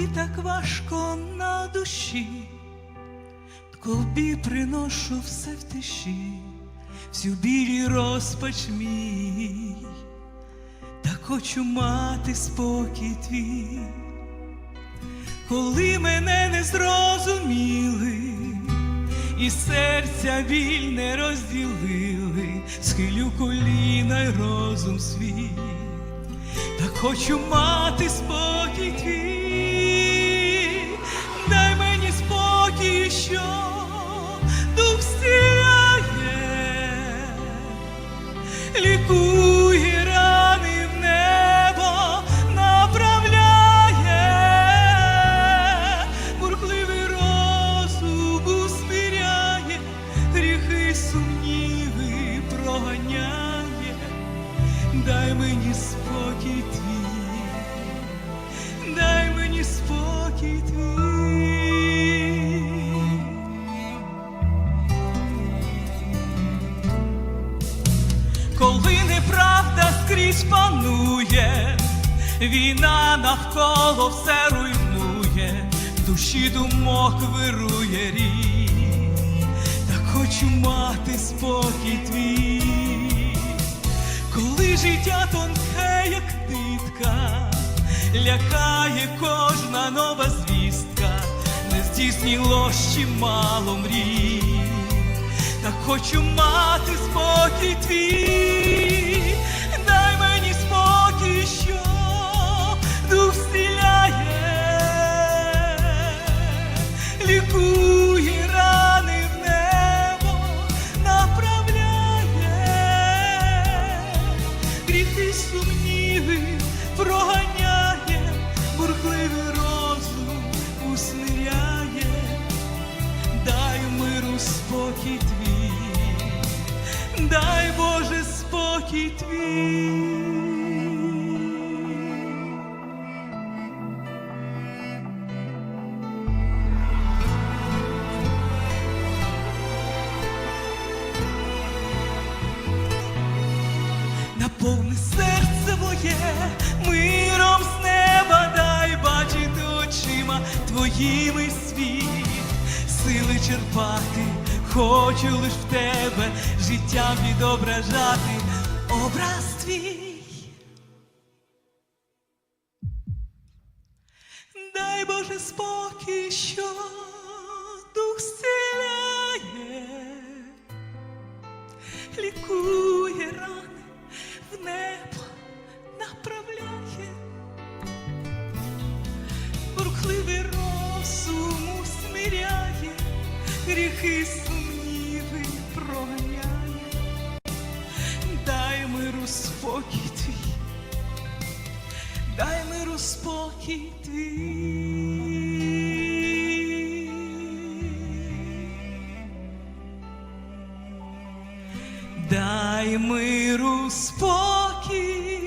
так важко на душі, тобі приношу все в тиші, всю білі розпач мій, так хочу мати спокій твій, коли мене не зрозуміли, і серця біль не розділили, схилю коліна й розум свій. Так хочу мати спокій твій, скрізь панує, війна навколо все руйнує, душі думок вирує рій, так хочу мати спокій твій. Коли життя тонке, як нитка, лякає кожна нова звістка, не здійсніло ще мало мрій, так хочу мати спокій твій, проганяє, бурхливий розум усмиряє, дай миру спокій твій, дай Боже спокій твій. наповни твоїми світ, сили черпати, хочу лиш в тебе життя відображати образ твій. Дай Боже спокій, що дух зціляє гріхи сумніви проганяє, дай миру спокій твій, дай миру спокій твій. Дай миру спокій